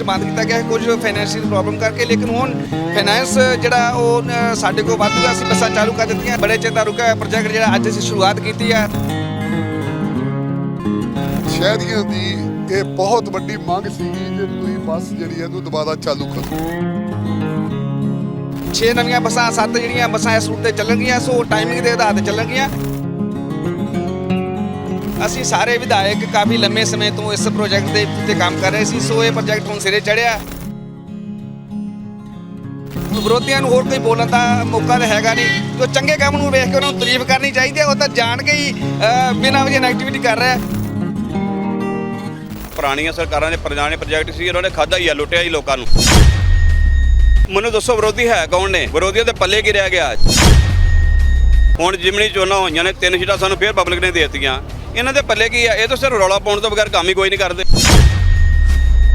Project ਬੰਦ ਕੀਤਾ ਗਿਆ ਹੈ ਕੁਝ ਫਾਈਨੈਂਸ਼ੀਅਲ ਪ੍ਰੋਬਲਮ ਕਰਕੇ ਲੇਕਿਨ ਹੁਣ ਫਾਈਨੈਂਸ ਜਿਹੜਾ ਉਹ ਸਾਡੇ ਕੋਲ ਵਾਧੂ ਅਸੀਂ ਬੱਸਾਂ ਚਾਲੂ ਕਰ ਦਿੱਤੀਆਂ ਬੜੇ ਚਿਰ ਦਾ ਰੁਕਿਆ ਪ੍ਰੋਜੈਕਟ ਜਿਹੜਾ ਅੱਜ ਅਸੀਂ ਸ਼ੁਰੂਆਤ ਕੀਤੀ ਹੈ ਸ਼ਹਿਰੀਆਂ ਦੀ ਇਹ ਬਹੁਤ ਵੱਡੀ ਮੰਗ ਸੀਗੀ ਜੇ ਤੁਸੀਂ ਬੱਸ ਜਿਹੜੀ ਹੈ ਇਹਨੂੰ ਦੁਬਾਰਾ ਚਾਲੂ ਕਰੋ। 6 ਨਵੀਆਂ ਬੱਸਾਂ ਸੱਤ ਜਿਹੜੀਆਂ ਬੱਸਾਂ ਇਸ ਰੂਟ ਤੇ ਚੱਲਣਗੀਆਂ ਸੋ ਟਾਈਮਿੰਗ ਦੇ ਆਧਾਰ ਤੇ ਚੱਲਣਗੀਆਂ। ਅਸੀਂ ਸਾਰੇ ਵਿਧਾਇਕ ਕਾਫੀ ਲੰਮੇ ਸਮੇਂ ਤੋਂ ਇਸ ਪ੍ਰੋਜੈਕਟ ਦੇ ਉੱਤੇ ਕੰਮ ਕਰ ਰਹੇ ਸੀ, ਸੋ ਇਹ ਪ੍ਰੋਜੈਕਟ ਹੁਣ ਸਿਰੇ ਚੜਿਆ ਵਿਰੋਧੀਆਂ ਨੂੰ ਹੋਰ ਕੋਈ ਬੋਲਣ ਦਾ ਮੌਕਾ ਤਾਂ ਹੈਗਾ ਨਹੀਂ। ਜੋ ਚੰਗੇ ਕੰਮ ਨੂੰ ਵੇਖ ਕੇ ਉਹਨਾਂ ਨੂੰ ਤਾਰੀਫ ਕਰਨੀ ਚਾਹੀਦੀ ਹੈ, ਉਹ ਤਾਂ ਜਾਣ ਕੇ ਹੀ ਬਿਨਾਂ ਵਜ੍ਹਾ ਨੈਗੇਟਿਵਿਟੀ ਕਰ ਰਿਹਾ ਪੁਰਾਣੀਆਂ ਸਰਕਾਰਾਂ ਦੇ ਪੁਰਾਣੇ ਪ੍ਰੋਜੈਕਟ ਸੀ, ਉਹਨਾਂ ਨੇ ਖਾਦਾ ਹੀ ਆ, ਲੁੱਟਿਆ ਹੀ ਲੋਕਾਂ ਨੂੰ। ਮੈਨੂੰ ਦੱਸੋ ਵਿਰੋਧੀ ਹੈ ਕੌਣ ਨੇ? ਵਿਰੋਧੀਆਂ ਦੇ ਪੱਲੇ ਕੀ ਰਹਿ ਗਿਆ? ਹੁਣ ਜਿਮਣੀ ਚੋਣਾਂ ਹੋਈਆਂ ਨੇ, ਤਿੰਨ ਸੀਟਾਂ ਸਾਨੂੰ ਫੇਰ ਪਬਲਿਕ ਨੇ ਦੇ ਦਿੱਤੀਆਂ। ਇਹਨਾਂ ਦੇ ਪੱਲੇ ਕੀ ਆ? ਇਹ ਤਾਂ ਸਿਰ ਰੌਲਾ ਪਾਉਣ ਤੋਂ ਬਗੈਰ ਕੰਮ ਹੀ ਕੋਈ ਨਹੀਂ ਕਰਦੇ।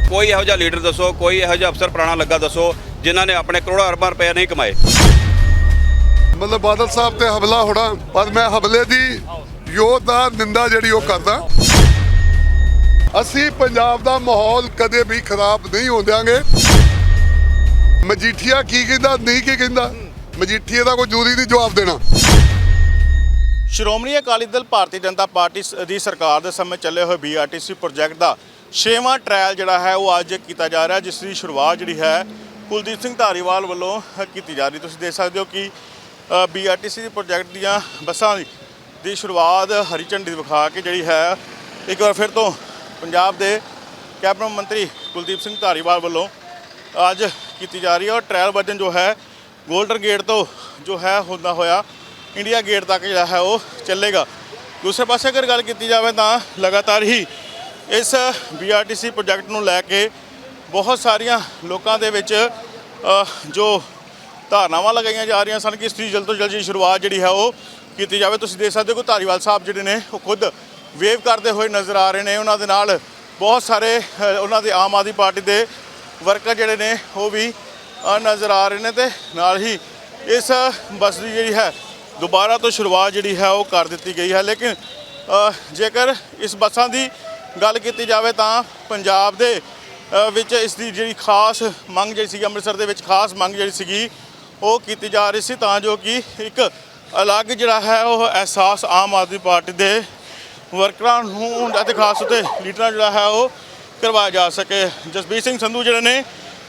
ਕੋਈ ਇਹੋ ਜਿਹਾ ਲੀਡਰ ਦੱਸੋ, ਕੋਈ ਇਹੋ ਜਿਹਾ ਅਫਸਰ ਪੁਰਾਣਾ ਲੱਗਾ ਦੱਸੋ, ਜਿਨ੍ਹਾਂ ਨੇ ਆਪਣੇ ਕਰੋੜਾਂ ਅਰਬਾਂ ਰੁਪਏ ਨਹੀਂ ਕਮਾਏ। ਮਤਲਬ ਬਾਦਲ ਸਾਹਿਬ ਤੇ ਹਮਲਾ ਹੋਣਾ, ਪਰ ਮੈਂ ਹਮਲੇ ਦੀ ਯੋਧਾ ਨਿੰਦਾ ਜਿਹੜੀ ਉਹ ਕਰਦਾ। ਅਸੀਂ ਪੰਜਾਬ ਦਾ ਮਾਹੌਲ ਕਦੇ ਵੀ ਖਰਾਬ ਨਹੀਂ ਹੋਣ ਦਿਆਂਗੇ ਮਜੀਠੀਆ ਕੀ ਕਹਿੰਦਾ, ਨਹੀਂ ਕੀ ਕਹਿੰਦਾ? ਮਜੀਠੀਏ ਦਾ ਕੋਈ ਜੂਰੀ ਨਹੀਂ ਜਵਾਬ ਦੇਣਾ। ਸ਼੍ਰੋਮਣੀ ਅਕਾਲੀ ਦਲ ਭਾਰਤੀ ਜਨਤਾ ਪਾਰਟੀ ਸ- ਦੀ ਸਰਕਾਰ ਦੇ ਸਮੇਂ ਚੱਲੇ ਹੋਏ ਬੀਆਰਟੀਸੀ ਪ੍ਰੋਜੈਕਟ ਦਾ ਛੇਵਾਂ ਟ੍ਰਾਇਲ ਜਿਹੜਾ ਹੈ ਉਹ ਅੱਜ ਕੀਤਾ ਜਾ ਰਿਹਾ, ਜਿਸ ਦੀ ਸ਼ੁਰੂਆਤ ਜਿਹੜੀ ਹੈ ਕੁਲਦੀਪ ਸਿੰਘ ਧਾਰੀਵਾਲ ਵੱਲੋਂ ਕੀਤੀ ਜਾ ਰਹੀ। ਤੁਸੀਂ ਦੇਖ ਸਕਦੇ ਹੋ ਕਿ ਬੀਆਰਟੀਸੀ ਦੇ ਪ੍ਰੋਜੈਕਟ ਦੀਆਂ ਬੱਸਾਂ ਦੀ ਸ਼ੁਰੂਆਤ ਹਰੀ ਝੰਡੀ ਵਿਖਾ ਕੇ ਜਿਹੜੀ ਹੈ, ਇੱਕ ਵਾਰ ਫਿਰ ਤੋਂ ਪੰਜਾਬ ਦੇ ਕੈਬਨਿਟ ਮੰਤਰੀ ਕੁਲਦੀਪ ਸਿੰਘ ਧਾਰੀਵਾਲ ਵੱਲੋਂ ਅੱਜ ਕੀਤੀ ਜਾ ਰਹੀ ਹੈ। ਔਰ ਟ੍ਰਾਇਲ ਵਜਨ ਜੋ ਹੈ ਗੋਲਡਨ ਗੇਟ ਤੋਂ ਜੋ ਹੈ, ਹੁੰਦਾ ਹੋਇਆ ਇੰਡੀਆ ਗੇਟ ਤੱਕ ਜਿਹੜਾ ਹੈ ਉਹ ਚੱਲੇਗਾ। ਦੂਸਰੇ ਪਾਸੇ ਅਗਰ ਗੱਲ ਕੀਤੀ ਜਾਵੇ ਤਾਂ ਲਗਾਤਾਰ ਹੀ ਇਸ ਬੀਆਰਟੀਸੀ ਪ੍ਰੋਜੈਕਟ ਨੂੰ ਲੈ ਕੇ ਬਹੁਤ ਸਾਰੀਆਂ ਲੋਕਾਂ ਦੇ ਵਿੱਚ ਜੋ ਧਾਰਨਾਵਾਂ ਲਗਾਈਆਂ ਜਾ ਰਹੀਆਂ ਸਨ ਕਿ ਇਸ ਦੀ ਜਲਦ ਤੋਂ ਜਲਦ ਸ਼ੁਰੂਆਤ ਜਿਹੜੀ ਹੈ ਉਹ ਕੀਤੀ ਜਾਵੇ। ਤੁਸੀਂ ਦੇਖ ਸਕਦੇ ਹੋ ਕਿ ਧਾਰੀਵਾਲ ਸਾਹਿਬ ਜਿਹੜੇ ਨੇ ਉਹ ਖੁਦ ਵੇਵ ਕਰਦੇ ਹੋਏ ਨਜ਼ਰ ਆ ਰਹੇ ਨੇ। ਉਹਨਾਂ ਦੇ ਨਾਲ ਬਹੁਤ ਸਾਰੇ ਉਹਨਾਂ ਦੇ ਆਮ ਆਦਮੀ ਪਾਰਟੀ ਦੇ ਵਰਕਰ ਜਿਹੜੇ ਨੇ ਉਹ ਵੀ ਨਜ਼ਰ ਆ ਰਹੇ ਨੇ ਤੇ ਨਾਲ ਹੀ ਇਸ ਬੱਸ ਦੀ ਜਿਹੜੀ ਹੈ ਦੁਬਾਰਾ ਤੋਂ ਸ਼ੁਰੂਆਤ ਜਿਹੜੀ ਹੈ ਉਹ ਕਰ ਦਿੱਤੀ ਗਈ ਹੈ। ਲੇਕਿਨ ਜੇਕਰ ਇਸ ਬੱਸਾਂ ਦੀ ਗੱਲ ਕੀਤੀ ਜਾਵੇ ਤਾਂ ਪੰਜਾਬ ਦੇ ਵਿੱਚ ਇਸ ਦੀ ਜਿਹੜੀ ਖਾਸ ਮੰਗ ਜਿਹੜੀ ਸੀ ਅੰਮ੍ਰਿਤਸਰ ਦੇ ਵਿੱਚ ਖਾਸ ਮੰਗ ਜਿਹੜੀ ਸੀਗੀ, ਉਹ ਕੀਤੀ ਜਾ ਰਹੀ ਸੀ ਤਾਂ ਜੋ ਕਿ ਇੱਕ ਅਲੱਗ ਜਿਹੜਾ ਹੈ ਉਹ ਅਹਿਸਾਸ ਆਮ ਆਦਮੀ ਪਾਰਟੀ ਦੇ ਵਰਕਰਾਂ ਨੂੰ ਅਤੇ ਖਾਸ ਉਤੇ ਲੀਡਰਾਂ ਜਿਹੜਾ ਹੈ ਉਹ ਕਰਵਾਇਆ ਜਾ ਸਕੇ। ਜਸਬੀਰ ਸਿੰਘ ਸੰਧੂ ਜਿਹੜੇ ਨੇ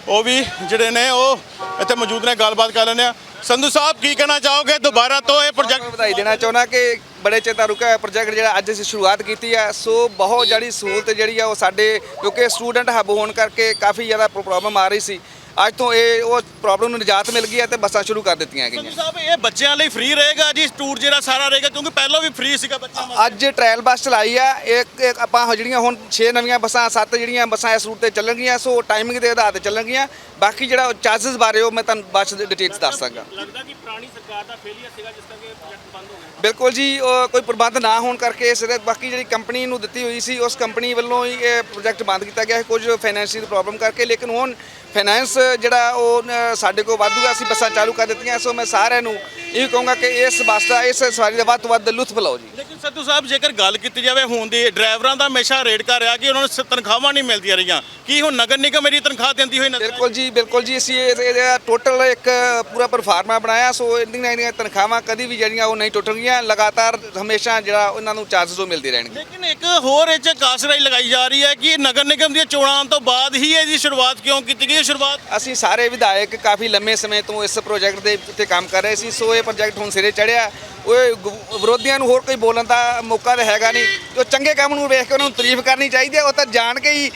ਉਹ ਵੀ ਜਿਹੜੇ ਨੇ ਉਹ ਇੱਥੇ ਮੌਜੂਦ ਨੇ, ਗੱਲਬਾਤ ਕਰ ਲੈਂਦੇ ਆ ਸੰਧੂ ਸਾਹਿਬ, ਕੀ ਕਹਿਣਾ ਚਾਹੋਗੇ? ਦੁਬਾਰਾ ਤੋਂ ਇਹ ਪ੍ਰੋਜੈਕਟ ਵਧਾਈ ਦੇਣਾ ਚਾਹੁੰਦਾ ਕਿ ਬੜੇ ਚੇਤਾ ਰੁਕਿਆ ਹੋਇਆ ਪ੍ਰੋਜੈਕਟ ਜਿਹੜਾ ਅੱਜ ਅਸੀਂ ਸ਼ੁਰੂਆਤ ਕੀਤੀ ਹੈ। ਸੋ ਬਹੁਤ ਜਿਹੜੀ ਸਹੂਲਤ ਜਿਹੜੀ ਆ ਉਹ ਸਾਡੇ, ਕਿਉਂਕਿ ਸਟੂਡੈਂਟ ਹੱਬ ਹੋਣ ਕਰਕੇ ਕਾਫੀ ਜ਼ਿਆਦਾ ਪ੍ਰੋਬਲਮ ਆ ਰਹੀ ਸੀ। ਅੱਜ ਤੋਂ ਇਹ ਉਹ ਪ੍ਰੋਬਲਮ ਨੂੰ ਨਿਜਾਤ ਮਿਲ ਗਈ ਹੈ ਤੇ ਬੱਸਾਂ ਸ਼ੁਰੂ ਕਰ ਦਿੱਤੀਆਂ ਗਈਆਂ। ਸਾਹਿਬ ਇਹ ਬੱਚਿਆਂ ਲਈ ਫ੍ਰੀ ਰਹੇਗਾ ਜੀ? ਟੂਰ ਜਿਹੜਾ ਸਾਰਾ ਰਹੇਗਾ ਕਿਉਂਕਿ ਪਹਿਲਾਂ ਵੀ ਫ੍ਰੀ ਸੀਗਾ ਬੱਚਿਆਂ ਵਾਸਤੇ। ਅੱਜ ਟ੍ਰਾਇਲ ਬੱਸ ਚਲਾਈ ਆ ਇੱਕ ਇੱਕ ਆਪਾਂ ਜਿਹੜੀਆਂ ਹੁਣ 6 ਨਵੀਆਂ ਬੱਸਾਂ ਸੱਤ ਜਿਹੜੀਆਂ ਬੱਸਾਂ ਇਸ ਰੂਟ ਤੇ ਚੱਲਣਗੀਆਂ ਸੋ ਟਾਈਮਿੰਗ ਦੇ ਆਧਾਰ ਤੇ ਚੱਲਣਗੀਆਂ। ਬਾਕੀ ਜਿਹੜਾ ਚਾਰजेस ਬਾਰੇ ਉਹ ਮੈਂ ਤੁਹਾਨੂੰ ਬਾਅਦ ਚ ਡਿਟੇਲਸ ਦੱਸ ਸਕਾਂਗਾ ਲੱਗਦਾ ਕਿ ਪੁਰਾਣੀ ਸਰਕਾਰ ਦਾ ਫੇਲੀਅਰ ਸੀਗਾ ਜਿਸ ਕਰਕੇ ਪ੍ਰੋਜੈਕਟ ਬੰਦ ਹੋ ਗਿਆ ਬਿਲਕੁਲ ਜੀ ਕੋਈ ਪ੍ਰਬੰਧ ਨਾ ਹੋਣ ਕਰਕੇ ਸਿਰਫ ਬਾਕੀ ਜਿਹੜੀ ਕੰਪਨੀ ਨੂੰ ਦਿੱਤੀ ਹੋਈ ਸੀ, ਉਸ ਕੰਪਨੀ ਵੱਲੋਂ ਹੀ ਇਹ ਪ੍ਰੋਜੈਕਟ ਬੰਦ ਕੀਤਾ ਗਿਆ ਹੈ ਕੁਝ ਫਾਈਨੈਂਸ਼ੀਅਲ ਪ੍ਰੋਬਲਮ ਕਰਕੇ, ਲੇਕਿਨ ਹੁਣ ਫਾਈਨੈਂਸ ਜਿਹੜਾ ਉਹ ਸਾਡੇ ਕੋਲ ਵਾਧੂ ਅਸੀਂ ਬੱਸਾਂ ਚਾਲੂ ਕਰ ਦਿੱਤੀਆਂ, ਸੋ ਮੈਂ ਸਾਰਿਆਂ ਨੂੰ ਇਹ ਕਹੂੰਗਾ ਕਿ ਇਸ ਬੱਸ ਦਾ, ਇਸ ਸਵਾਰੀ ਦਾ ਵੱਧ ਤੋਂ ਵੱਧ ਲੁਤਫ ਲਓ ਜੀ। ਸੱਤੂ ਸਾਹਿਬ ਜੇਕਰ ਗੱਲ ਕੀਤੀ ਜਾਵੇ ਹੁਣ ਦੀ ਡਰਾਈਵਰਾਂ ਦਾ ਹਮੇਸ਼ਾ ਰੇਟ ਕਰ ਰਿਹਾ ਕਿ ਉਹਨਾਂ ਨੂੰ ਸ- ਤਨਖਾਹਾਂ ਨਹੀਂ ਮਿਲਦੀਆਂ ਰਹੀਆਂ। ਕੀ ਹੁਣ ਨਗਰ ਨਿਗਮ ਮੇਰੀ ਤਨਖਾਹ ਦਿੰਦੀ ਹੋਈ ਨਜ਼ਰ? ਬਿਲਕੁਲ ਜੀ ਬਿਲਕੁਲ ਜੀ ਅਸੀਂ ਇਹ- ਇਹਦਾ ਟੋਟਲ ਇੱਕ ਪੂਰਾ ਪਰਫਾਰਮਾ ਬਣਾਇਆ ਸੋ ਇੰਨੀਆਂ ਇੰਨੀਆਂ ਤਨਖਾਹਾਂ ਕਦੀ ਵੀ ਜਿਹੜੀਆਂ ਉਹ ਨਹੀਂ ਟੁੱਟਣਗੀਆਂ ਲਗਾਤਾਰ ਹਮੇਸ਼ਾ ਜਿਹੜਾ ਉਹਨਾਂ ਨੂੰ ਚਾਰजेस ਉਹ ਮਿਲਦੇ ਰਹਿਣਗੇ। ਲੇਕਿਨ ਇੱਕ ਹੋਰ ਇਹ ਚ ਕਾਸਰਾਈ ਲਗਾਈ ਜਾ ਰਹੀ ਹੈ ਕਿ ਨਗਰ ਨਿਗਮ ਦੀਆਂ ਚੋਣਾਂ ਆਉਣ ਤੋਂ ਬਾਅਦ ਹੀ ਇਹਦੀ ਸ਼ੁਰੂਆਤ ਕਿਉਂ ਕੀਤੀ ਗਈ? ਸ਼ੁਰੂਆਤ ਅਸੀਂ ਸਾਰੇ ਵਿਧਾਇਕ ਕਾਫੀ ਲੰਮੇ ਸਮੇਂ ਤੋਂ ਇਸ ਪ੍ਰੋਜੈਕਟ ਦੇ ਉੱਤੇ ਕੰਮ ਕਰ ਰਹੇ ਸੀ ਸੋ ਇਹ ਪ੍ਰੋਜੈਕਟ ਹੁਣ ਸਿਰੇ ਚੜਿਆ ਉਹ ਵਿਰੋਧੀਆਂ ਨੂੰ ਹੋਰ ਕੋਈ ਬੋਲਣ ਦਾ ਮੌਕਾ ਤਾਂ ਹੈਗਾ ਨਹੀਂ। ਜੋ ਚੰਗੇ ਕੰਮ ਨੂੰ ਵੇਖ ਕੇ ਉਹਨਾਂ ਨੂੰ ਤਾਰੀਫ ਕਰਨੀ ਚਾਹੀਦੀ ਹੈ ਉਹ ਤਾਂ ਜਾਣ ਕੇ ਹੀ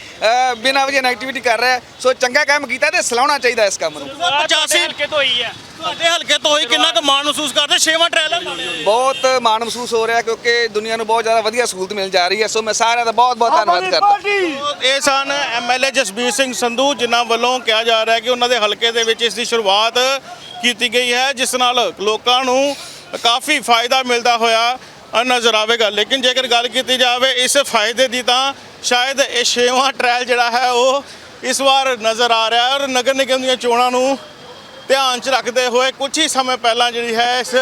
ਬਿਨਾਂ ਵਜ੍ਹਾ ਨੈਗੇਟਿਵਿਟੀ ਕਰ ਰਿਹਾ ਹੈ। ਸੋ ਚੰਗਾ ਕੰਮ ਕੀਤਾ ਤੇ ਸਲਾਉਣਾ ਚਾਹੀਦਾ ਇਸ ਕੰਮ ਨੂੰ। 85 ਹਲਕੇ ਤੋਂ ਹੋਈ ਹੈ। ਤੁਹਾਡੇ ਹਲਕੇ ਤੋਂ ਹੋਈ ਕਿੰਨਾ ਕੁ ਮਾਣ ਮਹਿਸੂਸ ਕਰਦੇ? ਛੇਵਾਂ ਟ੍ਰਾਇਲ ਬਹੁਤ ਮਾਣ ਮਹਿਸੂਸ ਹੋ ਰਿਹਾ ਕਿਉਂਕਿ ਦੁਨੀਆ ਨੂੰ ਬਹੁਤ ਜ਼ਿਆਦਾ ਵਧੀਆ ਸਹੂਲਤ ਮਿਲ ਜਾ ਰਹੀ ਹੈ ਸੋ ਮੈਂ ਸਾਰਿਆਂ ਦਾ ਬਹੁਤ ਬਹੁਤ ਧੰਨਵਾਦ ਕਰਦਾ। ਇਹ ਸਨ ਐਮਐਲਏ ਜਸਬੀਰ ਸਿੰਘ ਸੰਧੂ ਜਿਨ੍ਹਾਂ ਵੱਲੋਂ ਕਿਹਾ ਜਾ ਰਿਹਾ ਹੈ ਕਿ ਉਹਨਾਂ ਦੇ ਹਲਕੇ ਦੇ ਵਿੱਚ ਇਸ ਦੀ ਸ਼ੁਰੂਆਤ ਕੀਤੀ ਗਈ ਹੈ ਜਿਸ ਨਾਲ ਲੋਕਾਂ ਨੂੰ ਕਾਫੀ ਫਾਇਦਾ ਮਿਲਦਾ ਹੋਇਆ ਨਜ਼ਰ ਆਵੇਗਾ। ਲੇਕਿਨ ਜੇਕਰ ਗੱਲ ਕੀਤੀ ਜਾਵੇ ਇਸ ਫਾਇਦੇ ਦੀ ਤਾਂ ਸ਼ਾਇਦ ਇਹ ਛੇਵਾਂ ਟ੍ਰਾਇਲ ਜਿਹੜਾ ਹੈ ਉਹ ਇਸ ਵਾਰ ਨਜ਼ਰ ਆ ਰਿਹਾ ਔਰ ਨਗਰ ਨਿਗਮ ਦੀਆਂ ਚੋਣਾਂ ਨੂੰ ਧਿਆਨ 'ਚ ਰੱਖਦੇ ਹੋਏ ਕੁਝ ਹੀ ਸਮੇਂ ਪਹਿਲਾਂ ਜਿਹੜੀ ਹੈ ਇਸ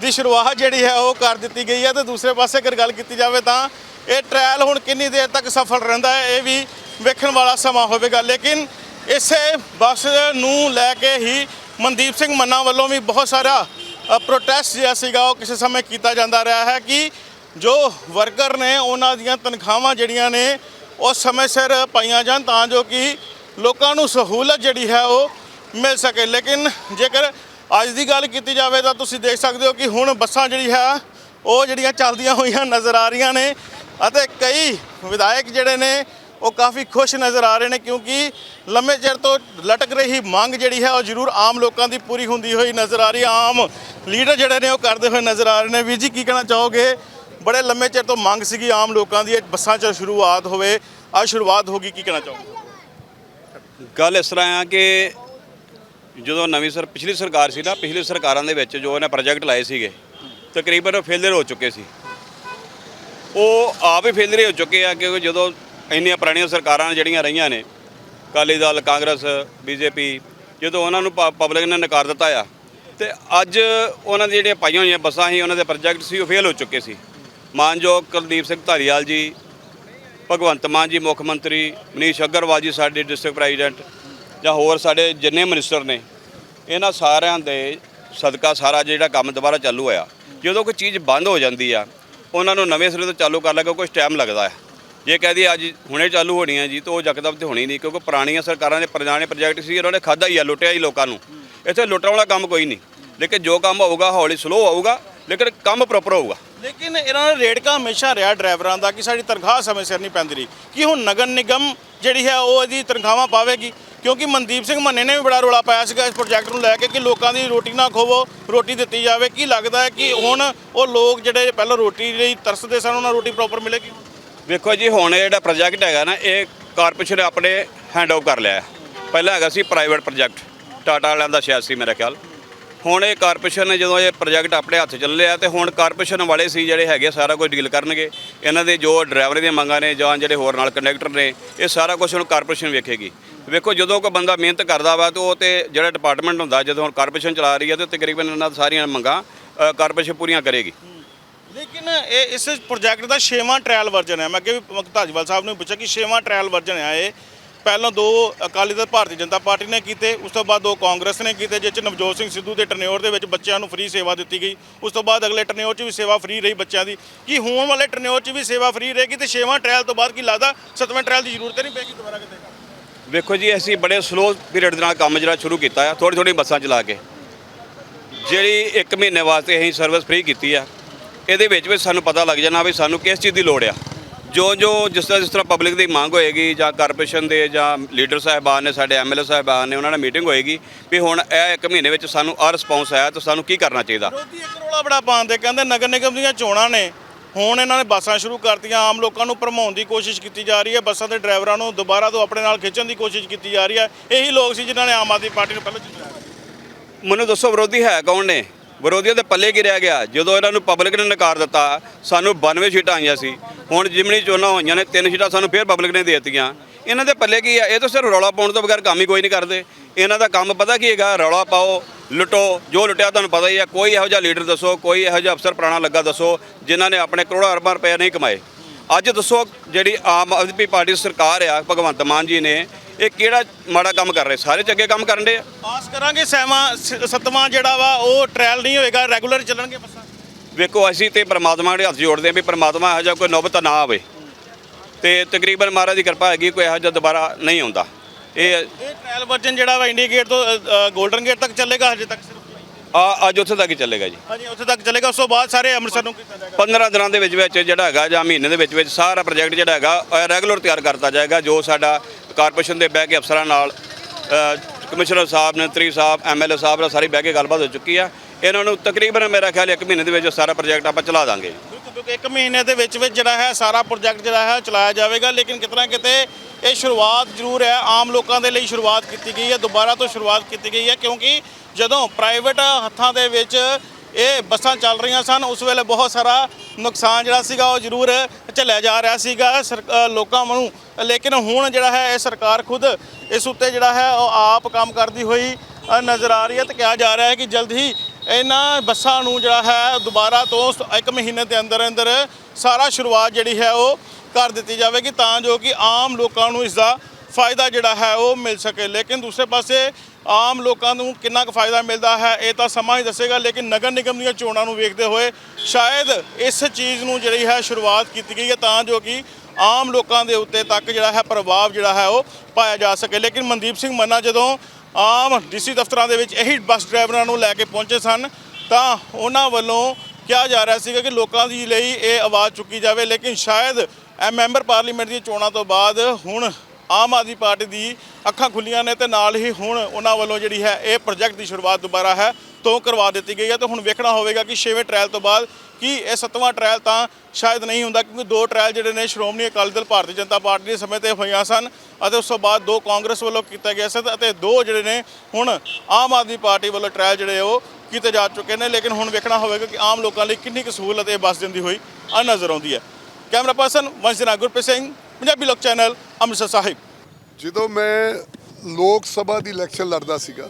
ਦੀ ਸ਼ੁਰੂਆਤ ਜਿਹੜੀ ਹੈ ਉਹ ਕਰ ਦਿੱਤੀ ਗਈ ਹੈ ਤੇ ਦੂਸਰੇ ਪਾਸੇ ਅਗਰ ਗੱਲ ਕੀਤੀ ਜਾਵੇ ਤਾਂ ਇਹ ਟ੍ਰਾਇਲ ਹੁਣ ਕਿੰਨੀ ਦੇਰ ਤੱਕ ਸਫਲ ਰਹਿੰਦਾ ਹੈ ਇਹ ਵੀ ਵੇਖਣ ਵਾਲਾ ਸਮਾਂ ਹੋਵੇਗਾ। ਲੇਕਿਨ ਇਸੇ ਬੱਸ ਨੂੰ ਲੈ ਕੇ ਹੀ ਮਨਦੀਪ ਸਿੰਘ ਮੰਨਾ ਵੱਲੋਂ ਵੀ ਬਹੁਤ ਸਾਰਾ ਪ੍ਰੋਟੈਸਟ ਜਿਹੜਾ ਸੀਗਾ, ਉਹ ਕਿਸੇ ਸਮੇਂ ਕੀਤਾ ਜਾਂਦਾ ਰਿਹਾ ਹੈ ਕਿ ਜੋ ਵਰਕਰ ਨੇ, ਉਹਨਾਂ ਦੀਆਂ ਤਨਖਾਹਾਂ ਜਿਹੜੀਆਂ ਨੇ, ਉਹ ਸਮੇਂ ਸਿਰ ਪਾਈਆਂ ਜਾਣ ਤਾਂ ਜੋ ਕਿ ਲੋਕਾਂ ਨੂੰ ਸਹੂਲਤ ਜਿਹੜੀ ਹੈ, ਉਹ ਮਿਲ ਸਕੇ। ਲੇਕਿਨ ਜੇਕਰ ਅੱਜ ਦੀ ਗੱਲ ਕੀਤੀ ਜਾਵੇ ਤਾਂ ਤੁਸੀਂ ਦੇਖ ਸਕਦੇ ਹੋ ਕਿ ਹੁਣ ਬੱਸਾਂ ਜਿਹੜੀ ਹੈ, ਉਹ ਜਿਹੜੀਆਂ ਚੱਲਦੀਆਂ ਹੋਈਆਂ ਨਜ਼ਰ ਆ ਰਹੀਆਂ ਨੇ ਅਤੇ ਕਈ ਵਿਧਾਇਕ ਜਿਹੜੇ ਨੇ ਉਹ ਕਾਫੀ ਖੁਸ਼ ਨਜ਼ਰ ਆ ਰਹੇ ਨੇ ਕਿਉਂਕਿ ਲੰਮੇ ਚਿਰ ਤੋਂ ਲਟਕ ਰਹੀ ਮੰਗ ਜਿਹੜੀ ਹੈ ਉਹ ਜ਼ਰੂਰ ਆਮ ਲੋਕਾਂ ਦੀ ਪੂਰੀ ਹੁੰਦੀ ਹੋਈ ਨਜ਼ਰ ਆ ਰਹੀ ਆਮ ਲੀਡਰ ਜਿਹੜੇ ਨੇ ਉਹ ਕਰਦੇ ਹੋਏ ਨਜ਼ਰ ਆ ਰਹੇ ਨੇ। ਵੀਰ ਜੀ, ਕੀ ਕਹਿਣਾ ਚਾਹੋਗੇ? ਬੜੇ ਲੰਮੇ ਚਿਰ ਤੋਂ ਮੰਗ ਸੀਗੀ ਆਮ ਲੋਕਾਂ ਦੀ ਬੱਸਾਂ 'ਚ ਸ਼ੁਰੂਆਤ ਹੋਵੇ, ਅੱਜ ਸ਼ੁਰੂਆਤ ਹੋ ਗਈ, ਕੀ ਕਹਿਣਾ ਚਾਹੋਗੇ? ਗੱਲ ਇਸ ਤਰ੍ਹਾਂ ਆ ਕਿ ਜਦੋਂ ਨਵੀਂ ਸਰ, ਪਿਛਲੀ ਸਰਕਾਰ ਸੀ ਨਾ, ਪਿਛਲੀ ਸਰਕਾਰਾਂ ਦੇ ਵਿੱਚ ਜੋ ਇਹਨੇ ਪ੍ਰੋਜੈਕਟ ਲਾਏ ਸੀਗੇ, ਤਕਰੀਬਨ ਫੇਲਰ ਹੋ ਚੁੱਕੇ ਸੀ। ਉਹ ਆਪ ਹੀ ਫੇਲਰ ਹੋ ਚੁੱਕੇ ਆ ਕਿਉਂਕਿ ਜਦੋਂ ਇੰਨੀਆਂ ਪੁਰਾਣੀਆਂ ਸਰਕਾਰਾਂ ਜਿਹੜੀਆਂ ਰਹੀਆਂ ਨੇ, ਅਕਾਲੀ ਦਲ, ਕਾਂਗਰਸ, ਬੀਜੇਪੀ, ਜਦੋਂ ਉਹਨਾਂ ਨੂੰ ਪਬਲਿਕ ਨੇ ਨਕਾਰ ਦਿੱਤਾ ਆ, ਤੇ ਅੱਜ ਉਹਨਾਂ ਦੀ ਜਿਹੜੀਆਂ ਪਾਈਆਂ ਹੋਈਆਂ ਬੱਸਾਂ ਸੀ, ਉਹਨਾਂ ਦੇ ਪ੍ਰੋਜੈਕਟ ਸੀ, ਉਹ ਫੇਲ ਹੋ ਚੁੱਕੇ ਸੀ। ਮਾਨਯੋਗ ਕੁਲਦੀਪ ਸਿੰਘ ਧਾਰੀਵਾਲ ਜੀ, ਭਗਵੰਤ ਮਾਨ ਜੀ, ਮੁੱਖ ਮੰਤਰੀ, ਮਨੀਸ਼ ਅਗਰਵਾਲ ਜੀ ਸਾਡੇ ਡਿਸਟ੍ਰਿਕਟ ਪ੍ਰੈਜ਼ੀਡੈਂਟ ਜਾਂ ਹੋਰ ਸਾਡੇ ਜਿੰਨੇ ਮਿਨਿਸਟਰ ਨੇ, ਇਹਨਾਂ ਸਾਰਿਆਂ ਦੇ ਸਦਕਾ ਸਾਰਾ ਜਿਹੜਾ ਕੰਮ ਦੁਬਾਰਾ ਚਾਲੂ ਹੋਇਆ। ਜਦੋਂ ਕੋਈ ਚੀਜ਼ ਬੰਦ ਹੋ ਜਾਂਦੀ ਆ, ਉਹਨਾਂ ਨੂੰ ਨਵੇਂ ਸਿਰੇ ਤੋਂ ਚਾਲੂ ਕਰ ਲੱਗਾ ਕੁਝ ਟਾਈਮ ਲੱਗਦਾ ਹੈ ਜੇ ਕਹਦੀ ਅੱਜ ਹੁਣੇ ਚਾਲੂ ਹੋਣੀ ਹੈ ਜੀ, ਤਾਂ ਉਹ ਯਕਦਮ ਤੇ ਹੋਣੀ ਨਹੀਂ, ਕਿਉਂਕਿ ਪੁਰਾਣੀਆਂ ਸਰਕਾਰਾਂ ਦੇ ਪੁਰਾਣੇ ਪ੍ਰੋਜੈਕਟ ਸੀ, ਉਹਨਾਂ ਨੇ ਖਾਦਾ ਹੀ ਆ, ਲੁੱਟਿਆ ਹੀ ਲੋਕਾਂ ਨੂੰ। ਇੱਥੇ ਲੁੱਟਣ ਵਾਲਾ ਕੰਮ ਕੋਈ ਨਹੀਂ। ਲੇਕਿਨ ਜੋ ਕੰਮ ਹੋਊਗਾ ਹੌਲੀ ਸਲੋ ਆਊਗਾ, ਲੇਕਿਨ ਕੰਮ ਪ੍ਰੋਪਰ ਹੋਊਗਾ ਲੇਕਿਨ ਇਹਨਾਂ ਦਾ ਰੇੜਕਾ ਹਮੇਸ਼ਾ ਰਿਹਾ ਡਰਾਈਵਰਾਂ ਦਾ, ਕਿ ਸਾਡੀ ਤਨਖਾਹ ਸਮੇਂ ਸਿਰ ਨਹੀਂ ਪੈਂਦੀ ਰਹੀ। ਕਿ ਹੁਣ ਨਗਰ ਨਿਗਮ ਜਿਹੜੀ ਹੈ, ਉਹ ਇਹਦੀ ਤਨਖਾਹਾਂ ਪਾਵੇਗੀ? ਕਿਉਂਕਿ ਮਨਦੀਪ ਸਿੰਘ ਮੰਨੇ ਨੇ ਵੀ ਬੜਾ ਰੋਲਾ ਪਾਇਆ ਸੀਗਾ ਇਸ ਪ੍ਰੋਜੈਕਟ ਨੂੰ ਲੈ ਕੇ, ਕਿ ਲੋਕਾਂ ਦੀ ਰੋਟੀ ਨਾ ਖੋਵੋ, ਰੋਟੀ ਦਿੱਤੀ ਜਾਵੇ। ਕੀ ਲੱਗਦਾ ਹੈ ਕਿ ਹੁਣ ਉਹ ਲੋਕ ਜਿਹੜੇ ਪਹਿਲਾਂ ਰੋਟੀ ਲਈ ਤਰਸਦੇ ਸਨ, ਉਹਨਾਂ ਨੂੰ ਰੋਟੀ ਪ੍ਰੋਪਰ ਮਿਲੇਗੀ? ਵੇਖੋ ਜੀ, ਹੁਣ ਇਹ ਜਿਹੜਾ ਪ੍ਰੋਜੈਕਟ ਹੈਗਾ ਨਾ, ਇਹ ਕਾਰਪੋਰੇਸ਼ਨ ਨੇ ਆਪਣੇ ਹੈਂਡ ਓਵਰ ਕਰ ਲਿਆ ਪਹਿਲਾਂ ਹੈਗਾ ਸੀ ਪ੍ਰਾਈਵੇਟ ਪ੍ਰੋਜੈਕਟ ਟਾਟਾ ਵਾਲਿਆਂ ਦਾ ਸ਼ਾਇਦ ਸੀ ਮੇਰਾ ਖਿਆਲ। ਹੁਣ ਇਹ ਕਾਰਪੋਰੇਸ਼ਨ ਨੇ ਜਦੋਂ ਇਹ ਪ੍ਰੋਜੈਕਟ ਆਪਣੇ ਹੱਥ 'ਚ ਲਿਆ ਤੇ ਹੁਣ ਕਾਰਪੋਰੇਸ਼ਨ ਵਾਲੇ ਸੀ ਜਿਹੜੇ ਹੈਗੇ ਸਾਰਾ ਕੁਝ ਡੀਲ ਕਰਨਗੇ। ਇਹਨਾਂ ਦੇ ਜੋ ਡਰਾਈਵਰ ਦੀਆਂ ਮੰਗਾਂ ਨੇ ਜਾਂ ਜਿਹੜੇ ਹੋਰ ਨਾਲ ਕੰਡਕਟਰ ਨੇ, ਇਹ ਸਾਰਾ ਕੁਝ ਹੁਣ ਕਾਰਪੋਰੇਸ਼ਨ ਵੇਖੇਗੀ। ਵੇਖੋ, ਜਦੋਂ ਕੋਈ ਬੰਦਾ ਮਿਹਨਤ ਕਰਦਾ ਵਾ ਤੇ ਉਹ ਤੇ ਜਿਹੜਾ ਡਿਪਾਰਟਮੈਂਟ ਹੁੰਦਾ, ਜਦੋਂ ਹੁਣ ਕਾਰਪੋਰੇਸ਼ਨ ਚਲਾ ਰਹੀ ਹੈ ਤੇ ਤਕਰੀਬਨ ਇਹਨਾਂ ਸਾਰੀਆਂ ਮੰਗਾਂ ਕਾਰਪੋਰੇਸ਼ਨ ਪੂਰੀਆਂ ਕਰੇਗੀ। ਲੇਕਿਨ ਇਹ ਇਸ ਪ੍ਰੋਜੈਕਟ ਦਾ ਛੇਵਾਂ ਟ੍ਰਾਇਲ ਵਰਜਨ ਹੈ। ਮੈਂ ਅੱਗੇ ਵੀ ਧਾਜਵਾਲ ਸਾਹਿਬ ਨੂੰ ਪੁੱਛਿਆ ਕਿ ਛੇਵਾਂ ਟ੍ਰਾਇਲ ਵਰਜਨ ਹੈ ਇਹ। ਪਹਿਲਾਂ ਦੋ ਅਕਾਲੀ ਦਲ ਭਾਰਤੀ ਜਨਤਾ ਪਾਰਟੀ ਨੇ ਕੀਤੇ, ਉਸ ਤੋਂ ਬਾਅਦ ਦੋ ਕਾਂਗਰਸ ਨੇ ਕੀਤੇ ਜਿਸ ਚ ਨਵਜੋਤ ਸਿੰਘ ਸਿੱਧੂ ਦੇ ਟਰਨਿਓਰ ਦੇ ਵਿੱਚ ਬੱਚਿਆਂ ਨੂੰ ਫ੍ਰੀ ਸੇਵਾ ਦਿੱਤੀ ਗਈ। ਉਸ ਤੋਂ ਬਾਅਦ ਅਗਲੇ ਟਰਨਿਓਰ 'ਚ ਵੀ ਸੇਵਾ ਫ੍ਰੀ ਰਹੀ ਬੱਚਿਆਂ ਦੀ। ਕੀ ਹੋਣ ਵਾਲੇ ਟਰਨਿਓਰ 'ਚ ਵੀ ਸੇਵਾ ਫ੍ਰੀ ਰਹੇਗੀ ਤੇ ਛੇਵਾਂ ਟ੍ਰਾਇਲ ਤੋਂ ਬਾਅਦ ਕੀ ਲੱਗਦਾ? ਸੱਤਵੇਂ ਟ੍ਰਾਇਲ ਦੀ ਜ਼ਰੂਰਤ ਨਹੀਂ ਪੈਗੀ ਦੁਬਾਰਾ ਕਿਤੇ। ਵੇਖੋ ਜੀ, ਅਸੀਂ ਬੜੇ ਸਲੋ ਪੀਰੀਅਡ ਦੇ ਨਾਲ ਕੰਮ ਜਿਹੜਾ ਸ਼ੁਰੂ ਕੀਤਾ ਆ ਥੋੜੀ ਥੋੜੀ ਬੱਸਾਂ ਚਲਾ ਕੇ। ਜਿਹੜੀ 1 ਮਹੀਨੇ ਵਾਸਤੇ ਅਸੀਂ ਸਰਵਿਸ ਫ੍ਰੀ ਕੀਤੀ ਆ ਇਹਦੇ ਵਿੱਚ ਵੀ ਸਾਨੂੰ ਪਤਾ ਲੱਗ ਜਾਣਾ ਵੀ ਸਾਨੂੰ ਕਿਸ ਚੀਜ਼ ਦੀ ਲੋੜ ਆ। ਜੋ ਜੋ ਜਿਸ ਤਰ੍ਹਾਂ ਜਿਸ ਤਰ੍ਹਾਂ ਪਬਲਿਕ ਦੀ ਮੰਗ ਹੋਏਗੀ ਜਾਂ ਕਾਰਪੋਰੇਸ਼ਨ ਦੇ ਜਾਂ ਲੀਡਰ ਸਾਹਿਬਾਨ ਨੇ ਸਾਡੇ ਐਮਐਲਏ ਸਾਹਿਬਾਨ ਨੇ ਉਹਨਾਂ ਨਾਲ ਮੀਟਿੰਗ ਹੋਏਗੀ ਵੀ ਹੁਣ ਇਹ 1 ਮਹੀਨੇ ਵਿੱਚ ਸਾਨੂੰ ਆ ਰਿਸਪੌਂਸ ਆਇਆ ਤਾਂ ਸਾਨੂੰ ਕੀ ਕਰਨਾ ਚਾਹੀਦਾ। ਵਿਰੋਧੀ ਇੱਕ ਰੋਲਾ ਬੜਾ ਪਾਉਂਦੇ ਕਹਿੰਦੇ ਨਗਰ ਨਿਗਮ ਦੀਆਂ ਚੋਣਾਂ ਨੇ। ਹੁਣ ਇਹਨਾਂ ਨੇ ਬੱਸਾਂ ਸ਼ੁਰੂ ਕਰਤੀਆਂ ਆਮ ਲੋਕਾਂ ਨੂੰ ਭਰਮਾਉਣ ਦੀ ਕੋਸ਼ਿਸ਼ ਕੀਤੀ ਜਾ ਰਹੀ ਹੈ ਬੱਸਾਂ ਦੇ ਡਰਾਈਵਰਾਂ ਨੂੰ ਦੁਬਾਰਾ ਤੋਂ ਆਪਣੇ ਨਾਲ ਖਿੱਚਣ ਦੀ ਕੋਸ਼ਿਸ਼ ਕੀਤੀ ਜਾ ਰਹੀ ਹੈ। ਇਹੀ ਲੋਕ ਸੀ ਜਿਨ੍ਹਾਂ ਨੇ ਆਮ ਆਦਮੀ ਪਾਰਟੀ ਨੂੰ ਪਹਿਲਾਂ ਜਿਤਾਇਆ ਮੈਨੂੰ ਦੱਸੋ ਵਿਰੋਧੀ ਹੈ ਕੌਣ ਨੇ? ਵਿਰੋਧੀਆਂ ਦੇ ਪੱਲੇ ਕੀ ਰਹਿ ਗਿਆ। ਜਦੋਂ ਇਹਨਾਂ ਨੂੰ ਪਬਲਿਕ ਨੇ ਨਕਾਰ ਦਿੱਤਾ, ਸਾਨੂੰ 92 ਸੀਟਾਂ ਆਈਆਂ ਸੀ। ਹੁਣ ਜਿਮਣੀ ਚੋਣਾਂ ਹੋਈਆਂ ਨੇ, ਤਿੰਨ ਸੀਟਾਂ ਸਾਨੂੰ ਫੇਰ ਪਬਲਿਕ ਨੇ ਦੇ ਦਿੱਤੀਆਂ। ਇਹਨਾਂ ਦੇ ਪੱਲੇ ਕੀ ਆ? ਇਹ ਤਾਂ ਸਿਰਫ ਰੌਲਾ ਪਾਉਣ ਤੋਂ ਬਗੈਰ ਕੰਮ ਹੀ ਕੋਈ ਨਹੀਂ ਕਰਦੇ। ਇਹਨਾਂ ਦਾ ਕੰਮ ਪਤਾ ਕੀ ਹੈਗਾ? ਰੌਲਾ ਪਾਓ, ਲੁੱਟੋ। ਜੋ ਲੁੱਟਿਆ ਤੁਹਾਨੂੰ ਪਤਾ ਹੀ ਆ, ਕੋਈ ਇਹੋ ਜਿਹਾ ਲੀਡਰ ਦੱਸੋ, ਕੋਈ ਇਹੋ ਜਿਹਾ ਅਫਸਰ ਪੁਰਾਣਾ ਲੱਗਾ ਦੱਸੋ, ਜਿਨ੍ਹਾਂ ਨੇ ਆਪਣੇ ਕਰੋੜਾਂ ਅਰਬਾਂ ਰੁਪਏ ਨਹੀਂ ਕਮਾਏ। ਅੱਜ ਦੱਸੋ, ਜਿਹੜੀ ਆਮ ਆਦਮੀ ਪਾਰਟੀ ਸਰਕਾਰ ਆ, ਭਗਵੰਤ ਮਾਨ ਜੀ ਨੇ ਇਹ ਕਿਹੜਾ ਮਾੜਾ ਕੰਮ ਕਰ ਰਹੇ? ਸਾਰੇ ਚੰਗੇ ਕੰਮ ਕਰਨ ਦੇ ਆ। ਆਸ ਕਰਾਂਗੇ ਸੈਵਾਂ ਸੱਤਵਾਂ ਜਿਹੜਾ ਵਾ ਉਹ ਟ੍ਰਾਇਲ ਨਹੀਂ ਹੋਏਗਾ ਰੈਗੂਲਰ ਚੱਲਣਗੇ ਬੱਸਾਂ। ਵੇਖੋ ਅਸੀਂ ਤੇ ਪ੍ਰਮਾਤਮਾ ਦੇ ਹੱਥ ਜੋੜਦੇ ਹਾਂ ਵੀ ਪ੍ਰਮਾਤਮਾ ਇਹੋ ਜਿਹਾ ਕੋਈ ਨੌਬਤ ਨਾ ਆਵੇ। ਤੇ ਤਕਰੀਬਨ ਮਹਾਰਾਜ ਦੀ ਕਿਰਪਾ ਹੈਗੀ ਕੋਈ ਇਹੋ ਜਿਹਾ ਦੁਬਾਰਾ ਨਹੀਂ ਆਉਂਦਾ ਇਹ ਇਹ ਟ੍ਰਾਇਲ ਵਰਜਨ ਜਿਹੜਾ ਵਾ ਇੰਡੀਆ ਗੇਟ ਤੋਂ 골ਡਨ ਗੇਟ ਤੱਕ ਚੱਲੇਗਾ ਹਜੇ ਤੱਕ ਆ ਅੱਜ ਉੱਥੇ ਤੱਕ ਹੀ ਚੱਲੇਗਾ ਜੀ। ਹਾਂਜੀ ਉੱਥੇ ਤੱਕ ਚੱਲੇਗਾ। ਉਸ ਤੋਂ ਬਾਅਦ ਸਾਰੇ ਅੰਮ੍ਰਿਤਸਰ ਨੂੰ ਕੀਤਾ ਜਾਏਗਾ। 15 ਦਿਨਾਂ ਦੇ ਵਿੱਚ ਵਿੱਚ ਜਿਹੜਾ ਹੈਗਾ ਜਾਂ ਮਹੀਨੇ ਦੇ ਵਿੱਚ ਵਿੱਚ ਸਾਰਾ ਪ੍ਰੋਜੈਕਟ ਜਿਹੜਾ ਹੈਗਾ ਰੈਗੂਲਰ ਤਿਆਰ ਕਰਤਾ ਜਾਏਗਾ ਜੋ ਸਾਡਾ ਕਾਰਪੋਰੇਸ਼ਨ ਦੇ ਬਹਿ ਕੇ ਅਫਸਰਾਂ ਨਾਲ ਕਮਿਸ਼ਨਰ ਸਾਹਿਬ ਮੰਤਰੀ ਸਾਹਿਬ ਐਮਐਲਏ ਸਾਹਿਬ ਨਾਲ ਸਾਰੀ ਬਹਿ ਕੇ ਗੱਲਬਾਤ ਹੋ ਚੁੱਕੀ ਆ। ਇਹਨਾਂ ਨੂੰ ਤਕਰੀਬਨ ਮੇਰਾ ਖਿਆਲ ਇੱਕ ਮਹੀਨੇ ਦੇ ਵਿੱਚ ਸਾਰਾ ਪ੍ਰੋਜੈਕਟ ਆਪਾਂ ਚਲਾ ਦਾਂਗੇ। ਕਿਉਂਕਿ ਇੱਕ ਮਹੀਨੇ ਦੇ ਵਿੱਚ ਵਿੱਚ ਜਿਹੜਾ ਹੈ ਸਾਰਾ ਪ੍ਰੋਜੈਕਟ ਜਿਹੜਾ ਹੈ ਚਲਾਇਆ ਜਾਵੇਗਾ, ਲੇਕਿਨ ਕਿਤਨਾ ਕਿਤੇ ਇਹ ਸ਼ੁਰੂਆਤ ਜ਼ਰੂਰ ਹੈ, ਆਮ ਲੋਕਾਂ ਦੇ ਲਈ ਸ਼ੁਰੂਆਤ ਕੀਤੀ ਗਈ ਹੈ, ਦੁਬਾਰਾ ਤੋਂ ਸ਼ੁਰੂਆਤ ਕੀਤੀ ਗਈ ਹੈ, ਕਿਉਂਕਿ ਜਦੋਂ ਪ੍ਰਾਈਵੇਟ ਹੱਥਾਂ ਦੇ ਵਿੱਚ ਇਹ ਬੱਸਾਂ ਚੱਲ ਰਹੀਆਂ ਸਨ, ਉਸ ਵੇਲੇ ਬਹੁਤ ਸਾਰਾ ਨੁਕਸਾਨ ਜਿਹੜਾ ਸੀਗਾ ਉਹ ਜ਼ਰੂਰ ਝੱਲਿਆ ਜਾ ਰਿਹਾ ਸੀਗਾ ਸਰ- ਲੋਕਾਂ ਨੂੰ ਲੇਕਿਨ ਹੁਣ ਜਿਹੜਾ ਹੈ ਇਹ ਸਰਕਾਰ ਖੁਦ ਇਸ ਉੱਤੇ ਜਿਹੜਾ ਹੈ ਉਹ ਆਪ ਕੰਮ ਕਰਦੀ ਹੋਈ ਨਜ਼ਰ ਆ ਰਹੀ ਹੈ ਤੇ ਕਿਹਾ ਜਾ ਰਿਹਾ ਹੈ ਕਿ ਜਲਦ ਹੀ ਇਹਨਾਂ ਬੱਸਾਂ ਨੂੰ ਜਿਹੜਾ ਹੈ ਦੁਬਾਰਾ ਤੋਂ ਇੱਕ ਮਹੀਨੇ ਦੇ ਅੰਦਰ ਅੰਦਰ ਸਾਰਾ ਸ਼ੁਰੂਆਤ ਜਿਹੜੀ ਹੈ ਉਹ ਕਰ ਦਿੱਤੀ ਜਾਵੇਗੀ ਤਾਂ ਜੋ ਕਿ ਆਮ ਲੋਕਾਂ ਨੂੰ ਇਸ ਦਾ ਫਾਇਦਾ ਜਿਹੜਾ ਹੈ ਉਹ ਮਿਲ ਸਕੇ। ਲੇਕਿਨ ਦੂਸਰੇ ਪਾਸੇ ਆਮ ਲੋਕਾਂ ਨੂੰ ਕਿੰਨਾ ਕੁ ਫਾਇਦਾ ਮਿਲਦਾ ਹੈ ਇਹ ਤਾਂ ਸਮਾਂ ਹੀ ਦੱਸੇਗਾ, ਲੇਕਿਨ ਨਗਰ ਨਿਗਮ ਦੀਆਂ ਚੋਣਾਂ ਨੂੰ ਵੇਖਦੇ ਹੋਏ ਸ਼ਾਇਦ ਇਸ ਚੀਜ਼ ਨੂੰ ਜਿਹੜੀ ਹੈ ਸ਼ੁਰੂਆਤ ਕੀਤੀ ਗਈ ਹੈ ਤਾਂ ਜੋ ਕਿ ਆਮ ਲੋਕਾਂ ਦੇ ਉੱਤੇ ਤੱਕ ਜਿਹੜਾ ਹੈ ਪ੍ਰਭਾਵ ਜਿਹੜਾ ਹੈ ਉਹ ਪਾਇਆ ਜਾ ਸਕੇ। ਲੇਕਿਨ ਮਨਦੀਪ ਸਿੰਘ ਮੰਨਾ ਜਦੋਂ ਆਮ ਡੀਸੀ ਦਫ਼ਤਰਾਂ ਦੇ ਵਿੱਚ ਇਹੀ ਬੱਸ ਡਰਾਈਵਰਾਂ ਨੂੰ ਲੈ ਕੇ ਪਹੁੰਚੇ ਸਨ। ਤਾਂ ਉਹਨਾਂ ਵੱਲੋਂ ਕਿਹਾ ਜਾ ਰਿਹਾ ਸੀਗਾ ਕਿ ਲੋਕਾਂ ਦੀ ਲਈ ਇਹ ਆਵਾਜ਼ ਚੁੱਕੀ ਜਾਵੇ, ਲੇਕਿਨ ਸ਼ਾਇਦ ਇਹ ਮੈਂਬਰ ਪਾਰਲੀਮੈਂਟ ਦੀਆਂ ਚੋਣਾਂ ਤੋਂ ਬਾਅਦ ਹੁਣ ਆਮ ਆਦਮੀ ਪਾਰਟੀ ਦੀ ਅੱਖਾਂ ਖੁੱਲੀਆਂ ਨੇ ਤੇ ਨਾਲ ਹੀ ਹੁਣ ਉਹਨਾਂ ਵੱਲੋਂ ਜਿਹੜੀ ਹੈ ਇਹ ਪ੍ਰੋਜੈਕਟ ਦੀ ਸ਼ੁਰੂਆਤ ਦੁਬਾਰਾ ਹੈ। ਤੋਂ ਕਰਵਾ ਦਿੱਤੀ ਗਈ ਹੈ ਤੇ ਹੁਣ ਵੇਖਣਾ ਹੋਵੇਗਾ ਕਿ ਛੇਵੇਂ ਟ੍ਰਾਇਲ ਤੋਂ ਬਾਅਦ ਕਿ ਇਹ ਸੱਤਵਾਂ ਟ੍ਰਾਇਲ ਤਾਂ ਸ਼ਾਇਦ ਨਹੀਂ ਹੁੰਦਾ ਕਿਉਂਕਿ ਦੋ ਟ੍ਰਾਇਲ ਜਿਹੜੇ ਨੇ ਸ਼੍ਰੋਮਣੀ ਅਕਾਲੀ ਦਲ ਭਾਰਤੀ ਜਨਤਾ ਪਾਰਟੀ ਦੇ ਸਮੇਂ ਤੇ ਹੋਈਆਂ ਸਨ ਅਤੇ ਉਸ ਤੋਂ ਬਾਅਦ ਦੋ ਕਾਂਗਰਸ ਵੱਲੋਂ ਕੀਤਾ ਗਿਆ ਸੀ ਅਤੇ ਦੋ ਜਿਹੜੇ ਨੇ ਹੁਣ ਆਮ ਆਦਮੀ ਪਾਰਟੀ ਵੱਲੋਂ ਟ੍ਰਾਇਲ ਜਿਹੜੇ ਉਹ ਕੀਤੇ ਜਾ ਚੁੱਕੇ ਨੇ, ਲੇਕਿਨ ਹੁਣ ਵੇਖਣਾ ਹੋਵੇਗਾ ਕਿ ਆਮ ਲੋਕਾਂ ਲਈ ਕਿੰਨੀ ਕੁ ਸਹੂਲਤ ਇਹ ਬੱਸ ਦਿੰਦੀ ਹੋਈ ਆ ਨਜ਼ਰ ਆਉਂਦੀ ਹੈ। ਕੈਮਰਾ ਪਰਸਨ ਵੰਸ਼ਨਾ ਗੁਰਪ੍ਰੀਤ ਸਿੰਘ, ਪੰਜਾਬੀ ਲੋਕ ਚੈਨਲ, ਅੰਮ੍ਰਿਤਸਰ ਸਾਹਿਬ। ਜਦੋਂ ਮੈਂ ਲੋਕ ਸਭਾ ਦੀ ਇਲੈਕਸ਼ਨ ਲੜਦਾ ਸੀਗਾ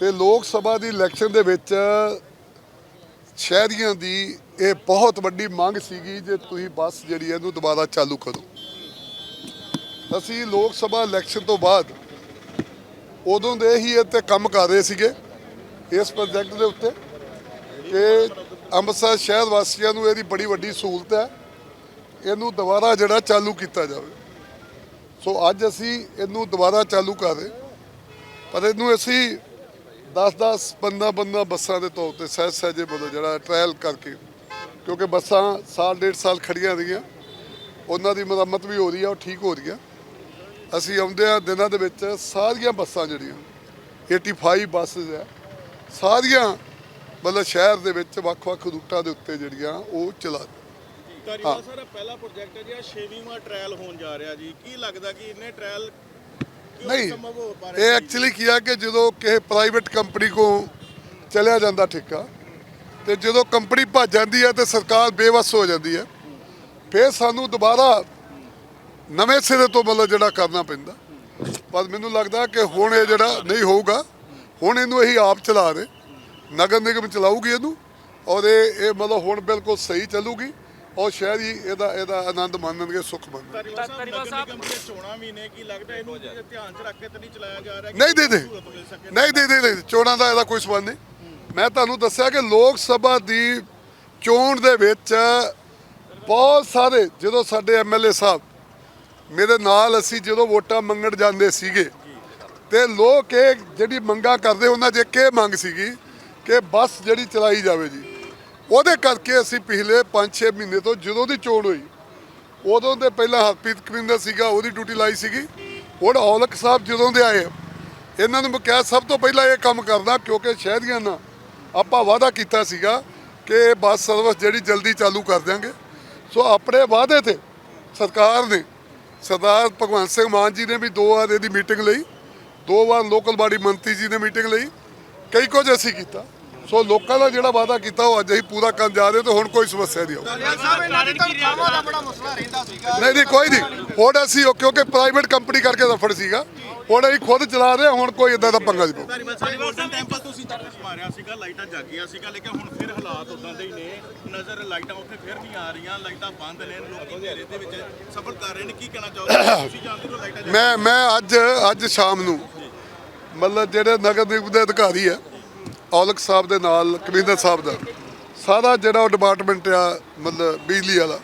ਤੇ ਲੋਕ ਸਭਾ ਦੀ ਇਲੈਕਸ਼ਨ ਦੇ ਵਿੱਚ ਸ਼ਹਿਰੀਆਂ ਦੀ ਇਹ ਬਹੁਤ ਵੱਡੀ ਮੰਗ ਸੀਗੀ ਜੇ ਤੁਸੀਂ ਬੱਸ ਜਿਹੜੀ ਹੈ ਇਹਨੂੰ ਦੁਬਾਰਾ ਚਾਲੂ ਕਰੋ। ਅਸੀਂ ਲੋਕ ਸਭਾ ਇਲੈਕਸ਼ਨ ਤੋਂ ਬਾਅਦ ਉਦੋਂ ਦੇ ਹੀ ਇਹ ਤੇ ਕੰਮ ਕਰ ਰਹੇ ਸੀਗੇ ਇਸ ਪ੍ਰੋਜੈਕਟ ਦੇ ਉੱਤੇ। ਕਿ ਅੰਮ੍ਰਿਤਸਰ ਸ਼ਹਿਰ ਵਾਸੀਆਂ ਨੂੰ ਇਹਦੀ ਬੜੀ ਵੱਡੀ ਸਹੂਲਤ ਹੈ। ਇਹਨੂੰ ਦੁਬਾਰਾ ਜਿਹੜਾ ਚਾਲੂ ਕੀਤਾ ਜਾਵੇ। ਸੋ ਅੱਜ ਅਸੀਂ ਇਹਨੂੰ ਦੁਬਾਰਾ ਚਾਲੂ ਕਰ ਰਹੇ। ਪਰ ਇਹਨੂੰ ਅਸੀਂ 10-10 15 15 ਬੱਸਾਂ ਦੇ ਤੌਰ ਤੇ ਸਹਿਜ ਸਹਿਜੇ ਵੱਲੋਂ ਜਿਹੜਾ ਟ੍ਰਾਇਲ ਕਰਕੇ। ਕਿਉਂਕਿ ਬੱਸਾਂ ਸਾਲ ਡੇਢ ਸਾਲ ਖੜੀਆਂ ਰਹੀਆਂ। ਉਹਨਾਂ ਦੀ ਮੁਰੰਮਤ ਵੀ ਹੋ ਰਹੀ ਆ ਉਹ ਠੀਕ ਹੋ ਰਹੀ ਆ ਅਸੀਂ ਆਉਂਦੇ ਆ ਦਿਨਾਂ ਦੇ ਵਿੱਚ ਸਾਰੀਆਂ ਬੱਸਾਂ ਜਿਹੜੀਆਂ 85 ਬੱਸਸ ਹੈ ਸਾਰੀਆਂ ਮਤਲਬ ਸ਼ਹਿਰ ਦੇ ਵਿੱਚ ਵੱਖ-ਵੱਖ ਰੂਟਾਂ ਦੇ ਉੱਤੇ ਜਿਹੜੀਆਂ ਉਹ ਚਲਾ ਧਾਰੀਵਾਲ ਸਰ ਪਹਿਲਾ ਪ੍ਰੋਜੈਕਟ ਹੈ ਜਿਹੜਾ 6ਵੀਂ ਟ੍ਰਾਇਲ ਹੋਣ ਜਾ ਰਿਹਾ ਜੀ। ਕੀ ਲੱਗਦਾ ਕਿ ਇੰਨੇ ਟ੍ਰਾਇਲ ਨਹੀਂ, ਇਹ ਐਕਚੁਅਲੀ ਕੀ ਆ ਕਿ ਜਦੋਂ ਕਿਸੇ ਪ੍ਰਾਈਵੇਟ ਕੰਪਨੀ ਕੋ ਚਲਿਆ ਜਾਂਦਾ ਠੇਕਾ, ਤੇ ਜਦੋਂ ਕੰਪਨੀ ਭੱਜ ਜਾਂਦੀ ਹੈ ਤੇ ਸਰਕਾਰ ਬੇਵਸ ਹੋ ਜਾਂਦੀ ਹੈ, ਫਿਰ ਸਾਨੂੰ ਦੁਬਾਰਾ ਨਵੇਂ ਸਿਰੇ ਤੋਂ ਮਤਲਬ ਜਿਹੜਾ ਕਰਨਾ ਪੈਂਦਾ। ਪਰ ਮੈਨੂੰ ਲੱਗਦਾ ਕਿ ਹੁਣ ਇਹ ਜਿਹੜਾ ਨਹੀਂ ਹੋਊਗਾ, ਹੁਣ ਇਹਨੂੰ ਅਸੀਂ ਆਪ ਚਲਾ ਰਹੇ, ਨਗਰ ਨਿਗਮ ਚਲਾਊਗੀ ਇਹਨੂੰ, ਔਰ ਇਹ ਇਹ ਮਤਲਬ ਹੁਣ ਬਿਲਕੁਲ ਸਹੀ ਚੱਲੂਗੀ। ਔਰ ਸ਼ਹਿਰੀ ਇਹਦਾ ਇਹਦਾ ਆਨੰਦ ਮਾਣਨਗੇ ਸੁੱਖ ਮੰਨਣਗੇ। ਧਾਰੀਵਾਲ ਸਾਹਿਬ ਚੋਣਾਂ ਵੀ ਨੇ ਕੀ ਲੱਗਦਾ ਇਹਨੂੰ ਧਿਆਨ 'ਚ ਰੱਖ ਕੇ ਤਾਂ ਨਹੀਂ ਚਲਾਇਆ ਜਾ ਰਿਹਾ ਕਿ ਨਹੀਂ ਦੇ ਦੇ ਸਹੂਲਤ ਮਿਲ ਸਕੇ ਨਹੀਂ ਦੇ ਦੇ ਦੇ ਚੋਣਾਂ ਦਾ ਇਹਦਾ ਕੋਈ ਸਬੰਧ ਨਹੀਂ। ਮੈਂ ਤੁਹਾਨੂੰ ਦੱਸਿਆ ਕਿ ਲੋਕ ਸਭਾ ਦੀ ਚੋਣ ਦੇ ਵਿੱਚ ਬਹੁਤ ਸਾਰੇ ਜਦੋਂ ਸਾਡੇ ਐਮਐਲਏ ਸਾਹਿਬ ਮੇਰੇ ਨਾਲ ਅਸੀਂ ਜਦੋਂ ਵੋਟਾਂ ਮੰਗਣ ਜਾਂਦੇ ਸੀਗੇ ਤੇ ਲੋਕ ਇਹ ਜਿਹੜੀ ਮੰਗਾ ਕਰਦੇ ਉਹਨਾਂ 'ਚ ਇੱਕ ਇਹ ਮੰਗ ਸੀਗੀ ਕਿ ਬੱਸ ਜਿਹੜੀ ਚਲਾਈ ਜਾਵੇ ਜੀ। ਉਹਦੇ ਕਰਕੇ ਅਸੀਂ ਪਿਛਲੇ 5-6 ਮਹੀਨੇ ਤੋਂ ਜਦੋਂ ਦੀ ਚੋਣ ਹੋਈ, ਉਦੋਂ ਦੇ ਪਹਿਲਾਂ ਹਰਪ੍ਰੀਤ ਕਰਿੰਦਰ ਸੀਗਾ, ਉਹਦੀ ਡਿਊਟੀ ਲਾਈ ਸੀਗੀ। ਹੁਣ ਔਲਖ ਸਾਹਿਬ ਜਦੋਂ ਦੇ ਆਏ, ਇਹਨਾਂ ਨੂੰ ਮੈਂ ਕਿਹਾ, ਸਭ ਤੋਂ ਪਹਿਲਾਂ ਇਹ ਕੰਮ ਕਰਦਾ ਕਿਉਂਕਿ ਸ਼ਹਿਰੀਆਂ ਨਾਲ ਆਪਾਂ ਵਾਅਦਾ ਕੀਤਾ ਸੀਗਾ ਕਿ ਇਹ ਬੱਸ ਸਰਵਿਸ ਜਿਹੜੀ ਜਲਦੀ ਚਾਲੂ ਕਰ ਦਿਆਂਗੇ। ਸੋ ਆਪਣੇ ਵਾਅਦੇ ਤੇ ਸਰਕਾਰ ਨੇ, ਸਰਦਾਰ ਭਗਵੰਤ ਸਿੰਘ ਮਾਨ ਜੀ ਨੇ ਵੀ ਦੋ ਵਾਰ ਇਹਦੀ ਮੀਟਿੰਗ ਲਈ, ਦੋ ਵਾਰ ਲੋਕਲ ਬਾਡੀ ਮੰਤਰੀ ਜੀ ਨੇ ਮੀਟਿੰਗ ਲਈ, ਕਈ ਕੁਝ ਅਸੀਂ ਕੀਤਾ। ਸੋ ਲੋਕਾਂ ਦਾ ਜਿਹੜਾ ਵਾਅਦਾ ਕੀਤਾ ਉਹ ਅੱਜ ਅਸੀਂ ਪੂਰਾ ਕਰਨ ਜਾ ਰਹੇ ਤੇ ਹੁਣ ਕੋਈ ਸਮੱਸਿਆ ਨਹੀਂ ਆਊਗੀ। ਸਾਹਿਬ ਇਹਨਾਂ ਦੀ ਤਨਖਾਹਾਂ ਦਾ ਬੜਾ ਮਸਲਾ ਰਹਿੰਦਾ ਸੀਗਾ। ਨਹੀਂ ਨਹੀਂ ਕੋਈ ਨਹੀਂ। ਹੁਣ ਅਸੀਂ ਉਹ ਕਿਉਂਕਿ ਪ੍ਰਾਈਵੇਟ ਕੰਪਨੀ ਕਰਕੇ ਰਫੜ ਸੀਗਾ। ਹੁਣ ਅਸੀਂ ਖੁਦ ਚਲਾ ਰਹੇ ਹਾਂ, ਹੁਣ ਕੋਈ ਇਦਾਂ ਦਾ ਪੰਗਾ ਨਹੀਂ ਪਊ ਧਾਰੀਵਾਲ ਸਾਹਿਬ ਗੋਲਡਨ ਟੈਂਪਲ ਤੁਸੀਂ ਤਰਸ ਮਾਰਿਆ ਸੀਗਾ ਲਾਈਟਾਂ ਜਾਗੀਆਂ ਸੀਗਾ ਲੇਕਿਨ ਹੁਣ ਫਿਰ ਹਾਲਾਤ ਉਦਾਂ ਦੇ ਹੀ ਨੇ। ਨਜ਼ਰ ਲਾਈਟਾਂ ਉੱਥੇ ਫਿਰ ਨਹੀਂ ਆ ਰਹੀਆਂ ਲਾਈਟਾਂ ਬੰਦ ਨੇ ਲੋਕੀ ਹਨੇਰੇ ਦੇ ਵਿੱਚ ਸਫਰ ਕਰ ਰਹੇ ਨੇ। ਕੀ ਕਹਿਣਾ ਚਾਹੋਗੇ? ਤੁਸੀਂ ਜਾਣਦੇ ਹੋ ਲਾਈਟਾਂ ਜਗ- ਮੈਂ ਮੈਂ ਅੱਜ ਅੱਜ ਸ਼ਾਮ ਨੂੰ ਮਤਲਬ ਜਿਹੜੇ ਨਗਰ ਨਿਗਮ ਦੇ ਅਧਿਕਾਰੀ ਆ ਔਲਖ ਸਾਹਿਬ ਦੇ ਨਾਲ ਕਮਿਸ਼ਨਰ ਸਾਹਿਬ ਦਾ। ਸਾਰਾ ਜਿਹੜਾ ਉਹ ਡਿਪਾਰਟਮੈਂਟ ਆ ਮਤਲਬ ਬਿਜਲੀ ਵਾਲਾ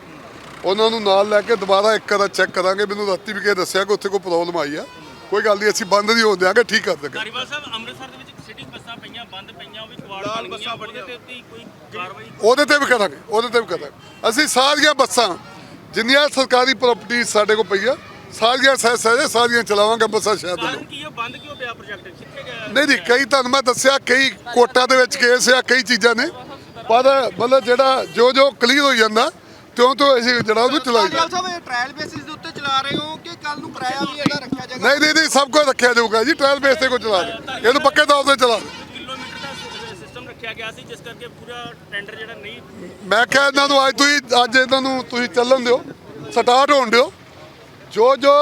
ਉਹਨਾਂ ਨੂੰ ਨਾਲ ਲੈ ਕੇ ਦੁਬਾਰਾ ਇੱਕ ਵਾਰ ਚੈੱਕ ਕਰਾਂਗੇ। ਮੈਨੂੰ ਰਾਤੀ ਵੀ ਕਿਸੇ ਦੱਸਿਆ ਕਿ ਉੱਥੇ ਕੋਈ ਪ੍ਰੋਬਲਮ ਆਈ ਆ। ਕੋਈ ਗੱਲ ਨਹੀਂ ਅਸੀਂ ਬੰਦ ਨਹੀਂ ਹੋਣ ਦਿਆਂਗੇ ਠੀਕ ਕਰ ਦਾਂਗੇ ਧਾਰੀਵਾਲ ਸਾਹਿਬ ਅੰਮ੍ਰਿਤਸਰ ਦੇ ਵਿੱਚ ਸਿਟੀ ਬੱਸਾਂ ਪਈਆਂ ਬੰਦ ਪਈਆਂ ਉਹ ਵੀ ਕਵਾੜ ਬਣ ਬੱਸਾਂ ਗਈਆਂ ਉਹਦੇ ਬੜੀਆਂ। ਤੇ ਉੱਤੇ ਕੋਈ ਕਾਰਵਾਈ ਉਹਦੇ ਤੇ ਵੀ ਕਰਾਂਗੇ ਉਹਦੇ ਤੇ ਵੀ ਕਰਾਂਗੇ। ਅਸੀਂ ਸਾਰੀਆਂ ਬੱਸਾਂ ਜਿੰਨੀਆਂ ਸਰਕਾਰੀ ਪ੍ਰਾਪਰਟੀ ਸਾਡੇ ਕੋਲ ਪਈਆਂ ਸਾਰੀਆਂ ਸਹਿ ਸਹਿ ਸਾਰੀਆਂ ਚਲਾਵਾਂਗੇ ਬੱਸਾਂ ਸ਼ਹਿਰ ਦੇ ਕਾਰਨ ਕੀ ਉਹ ਬੰਦ ਕਿਉਂ ਪਿਆ ਪ੍ਰੋਜੈਕਟ ਕਿੱਥੇ ਗਿਆ ਨਹੀਂ ਨਹੀਂ ਕਈ ਤੁਹਾਨੂੰ ਮੈਂ ਦੱਸਿਆ ਕਈ ਕੋਟਾਂ ਦੇ ਵਿੱਚ ਕੇਸ ਆ ਕਈ ਚੀਜ਼ਾਂ ਨੇ। ਪਰ ਮਤਲਬ ਜਿਹੜਾ ਜੋ ਜੋ ਕਲੀਅਰ ਹੋ ਜਾਂਦਾ ਤਿਉਂ ਤਿਉਂ ਅਸੀਂ ਜਿਹੜਾ ਉਹਨੂੰ ਚਲਾਈ ਧਾਰੀਵਾਲ ਸਾਹਿਬ ਇਹ ਟ੍ਰਾਇਲ ਬੇਸਿਸ ਦੇ ਉੱਤੇ ਚਲਾ ਰਹੇ ਹੋ ਕਿ ਕੱਲ ਨੂੰ ਕਿਰਾਇਆ ਵੀ ਇਹਦਾ ਰੱਖਿਆ ਜਾਏਗਾ? ਨਹੀਂ ਨਹੀਂ ਨਹੀਂ ਸਭ ਕੁਝ ਰੱਖਿਆ ਜਾਊਗਾ ਜੀ ਟ੍ਰਾਇਲ ਬੇਸ ਤੇ ਕੋਈ ਚਲਾ ਦੇ ਇਹਨੂੰ ਪੱਕੇ ਤੌਰ ਤੇ ਚਲਾ ਦੇ। ਕਿਲੋਮੀਟਰ ਦਾ ਸਿਸਟਮ ਰੱਖਿਆ ਗਿਆ ਸੀ ਜਿਸ ਕਰਕੇ ਪੂਰਾ ਟੈਂਡਰ ਜਿਹੜਾ ਨਹੀਂ ਮੈਂ ਕਿਹਾ ਇਹਨਾਂ ਨੂੰ ਅੱਜ ਤੁਸੀਂ ਅੱਜ ਇਹਨਾਂ ਨੂੰ ਤੁਸੀਂ ਚੱਲਣ ਦਿਓ ਸਟਾਰਟ ਹੋਣ ਦਿਓ। ਜੋ ਜੋ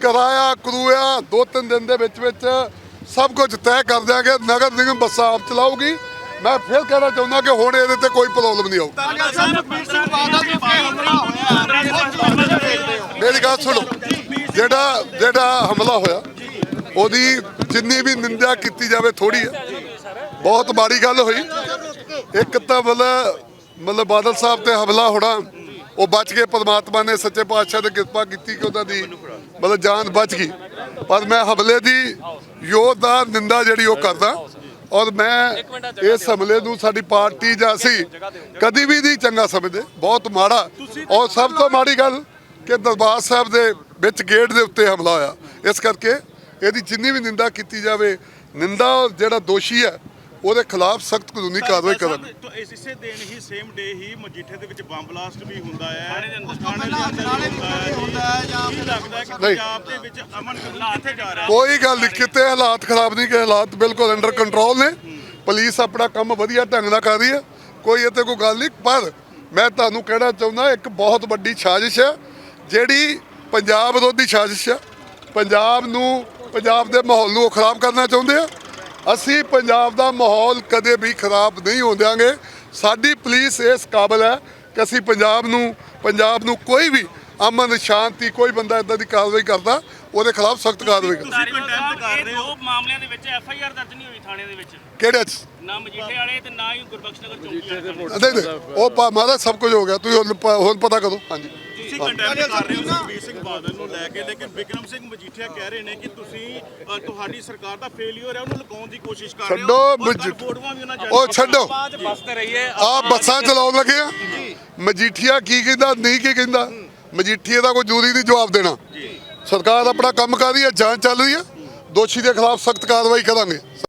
ਕਿਰਾਇਆ ਕਰੂਆ ਦੋ ਤਿੰਨ ਦਿਨ ਦੇ ਵਿੱਚ ਵਿੱਚ ਸਭ ਕੁਝ ਤੈਅ ਕਰ ਦਿਆਂਗੇ ਨਗਰ ਨਿਗਮ ਬੱਸਾਂ ਆਪ ਚਲਾਊਗੀ। ਮੈਂ ਫਿਰ ਕਹਿਣਾ ਚਾਹੁੰਦਾ ਕਿ ਹੁਣ ਇਹਦੇ ਤੇ ਕੋਈ ਪ੍ਰੋਬਲਮ ਨਹੀਂ ਆਊ ਮੇਰੀ ਗੱਲ ਸੁਣੋ ਜਿਹੜਾ ਜਿਹੜਾ ਹਮਲਾ ਹੋਇਆ ਉਹਦੀ ਜਿੰਨੀ ਵੀ ਨਿੰਦਾ ਕੀਤੀ ਜਾਵੇ ਥੋੜੀ ਹੈ। ਬਹੁਤ ਮਾੜੀ ਗੱਲ ਹੋਈ। ਇੱਕ ਤਾਂ ਮਤਲਬ ਮਤਲਬ ਬਾਦਲ ਸਾਹਿਬ ਤੇ ਹਮਲਾ ਹੋਣਾ ਉਹ ਬਚ ਗਏ, ਪਰਮਾਤਮਾ ਨੇ ਸੱਚੇ ਪਾਤਸ਼ਾਹ ਦੀ ਕਿਰਪਾ ਕੀਤੀ ਕਿ ਉਹਨਾਂ ਦੀ ਮਤਲਬ ਜਾਨ ਬਚ ਗਈ। ਪਰ ਮੈਂ ਹਮਲੇ ਦੀ ਯੋਧਦਾਰ ਨਿੰਦਾ ਜਿਹੜੀ ਉਹ ਕਰਦਾ ਔਰ ਮੈਂ ਇਸ ਹਮਲੇ ਨੂੰ ਸਾਡੀ ਪਾਰਟੀ ਜਾਂ ਅਸੀਂ ਕਦੀ ਵੀ ਨਹੀਂ ਚੰਗਾ ਸਮਝਦੇ, ਬਹੁਤ ਮਾੜਾ। ਔਰ ਸਭ ਤੋਂ ਮਾੜੀ ਗੱਲ ਕਿ ਦਰਬਾਰ ਸਾਹਿਬ ਦੇ ਵਿੱਚ ਗੇਟ ਦੇ ਉੱਤੇ ਹਮਲਾ ਹੋਇਆ। ਇਸ ਕਰਕੇ ਇਹਦੀ ਜਿੰਨੀ ਵੀ ਨਿੰਦਾ ਕੀਤੀ ਜਾਵੇ, ਨਿੰਦਾ ਜਿਹੜਾ ਦੋਸ਼ੀ ਹੈ ਉਹਦੇ ਖਿਲਾਫ ਸਖਤ ਕਾਨੂੰਨੀ ਕਾਰਵਾਈ ਕਰਾਂਗੇ ਤੋਂ ਇਸ ਇਸੇ ਦਿਨ ਹੀ ਸੇਮ ਡੇ ਹੀ ਮਜੀਠੇ ਦੇ ਵਿੱਚ ਬੰਬ ਬਲਾਸਟ ਵੀ ਹੁੰਦਾ ਹੈ। ਥਾਣੇ ਦੇ ਅੰਦਰ ਨਾਲੇ ਵੀ ਕਿਤੇ ਹੁੰਦਾ ਹੈ। ਜਾਂ ਕੀ ਲੱਗਦਾ ਹੈ ਕਿ ਨਹੀਂ। ਪੰਜਾਬ ਦੇ ਵਿੱਚ ਅਮਨ ਕਾਨੂੰਨ ਕਿੱਥੇ ਜਾ ਰਿਹਾ? ਕੋਈ ਗੱਲ ਨਹੀਂ ਕਿਤੇ ਹਾਲਾਤ ਖਰਾਬ ਨਹੀਂ ਕਿ ਹਾਲਾਤ ਬਿਲਕੁਲ ਅੰਡਰ ਕੰਟਰੋਲ ਨੇ। ਪੁਲਿਸ ਆਪਣਾ ਕੰਮ ਵਧੀਆ ਢੰਗ ਨਾਲ ਕਰ ਰਹੀ ਹੈ। ਕੋਈ ਇੱਥੇ ਕੋਈ ਗੱਲ ਨਹੀਂ ਪਰ ਮੈਂ ਤੁਹਾਨੂੰ ਕਹਿਣਾ ਚਾਹੁੰਦਾ ਇੱਕ ਬਹੁਤ ਵੱਡੀ ਸਾਜ਼ਿਸ਼ ਹੈ ਜਿਹੜੀ ਪੰਜਾਬ ਵਿਰੋਧੀ ਸਾਜ਼ਿਸ਼ ਹੈ। ਪੰਜਾਬ ਨੂੰ ਪੰਜਾਬ ਦੇ ਮਾਹੌਲ ਨੂੰ ਉਹ ਖਰਾਬ ਕਰਨਾ ਚਾਹੁੰਦੇ ਆ। ਅਸੀਂ ਪੰਜਾਬ ਦਾ ਮਾਹੌਲ ਕਦੇ ਵੀ ਖਰਾਬ ਨਹੀਂ ਹੋਣ ਦਿਆਂਗੇ ਸਾਡੀ ਪੁਲਿਸ ਇਸ ਕਾਬਲ ਹੈ ਕਿ ਅਸੀਂ ਪੰਜਾਬ ਨੂੰ ਪੰਜਾਬ ਨੂੰ ਕੋਈ ਵੀ ਅਮਨ ਸ਼ਾਂਤੀ ਕੋਈ ਬੰਦਾ ਇਦਾਂ ਦੀ ਕਾਰਵਾਈ ਕਰਦਾ ਉਹਦੇ ਖਿਲਾਫ ਸਖਤ ਕਾਰਵਾਈ ਕਰ। ਧਾਰੀਵਾਲ condemn ਕਰ ਸਾਹਿਬ ਇਹ ਰਹੇ ਹੋ। ਦੋ ਮਾਮਲਿਆਂ ਦੇ ਵਿੱਚ ਐਫ ਆਈ ਆਰ ਦਰਜ ਨਹੀਂ ਹੋਈ ਥਾਣੇ ਦੇ ਵਿੱਚ। ਕਿਹੜੇ ਚ ਨਾ ਮਜੀਠੇ ਵਾਲੇ ਤੇ ਨਾ ਹੀ ਗੁਰਬਖਸ਼ ਨਗਰ ਚੌਂਕੀ ਵਾਲੇ। ਉਹ ਪਾ ਮਾਰਾ ਸਭ ਕੁਝ ਹੋ ਗਿਆ ਤੁਸੀਂ ਹੁਣ ਪਤਾ ਕਰੋ। ਹਾਂਜੀ। ਤੁਸੀਂ ਕੰਡੈਮ ਕਰ ਰਹੇ ਹੋ ਸੁਖਬੀਰ ਸਿੰਘ ਬਾਦਲ ਨੂੰ ਲੈ ਕੇ ਲੇਕਿਨ ਵਿਕਰਮ ਸਿੰਘ ਮਜੀਠੀਆ ਕਹਿ ਰਹੇ ਨੇ ਕਿ ਤੁਸੀਂ ਅ, ਤੁਹਾਡੀ ਸਰਕਾਰ ਦਾ ਫੇਲਿਅਰ ਹੈ ਉਹਨੂੰ ਲੁਕਾਉਣ ਦੀ ਕੋਸ਼ਿਸ਼ ਕਰ ਰਹੇ ਹੋ। ਛੱਡੋ ਔਰ ਕੱਲ੍ਹ ਮਜੀ- ਫੋਟੋਆਂ ਵੀ ਉਹਨਾਂ ਉਹ ਛੱਡੋ। ਬਸਤੇ ਰਹੀਏ ਆ ਬੱਸਾਂ ਚਲਾਉਣ ਲੱਗੇ ਆ। ਮਜੀਠੀਆ ਕੀ ਕਹਿੰਦਾ ਨਹੀਂ ਕੀ ਕਹਿੰਦਾ? ਮਜੀਠੀਏ ਦਾ ਕੋਈ ਜ਼ਰੂਰੀ ਨਹੀਂ ਜਵਾਬ ਦੇਣਾ। ਸਰਕਾਰ ਆਪਣਾ ਕੰਮ ਕਰ ਰਹੀ ਹੈ ਜਾਂਚ ਚੱਲ ਰਹੀ ਹੈ। ਦੋਸ਼ੀ ਦੇ ਖਿਲਾਫ ਸਖਤ ਕਾਰਵਾਈ ਕਰਾਂਗੇ।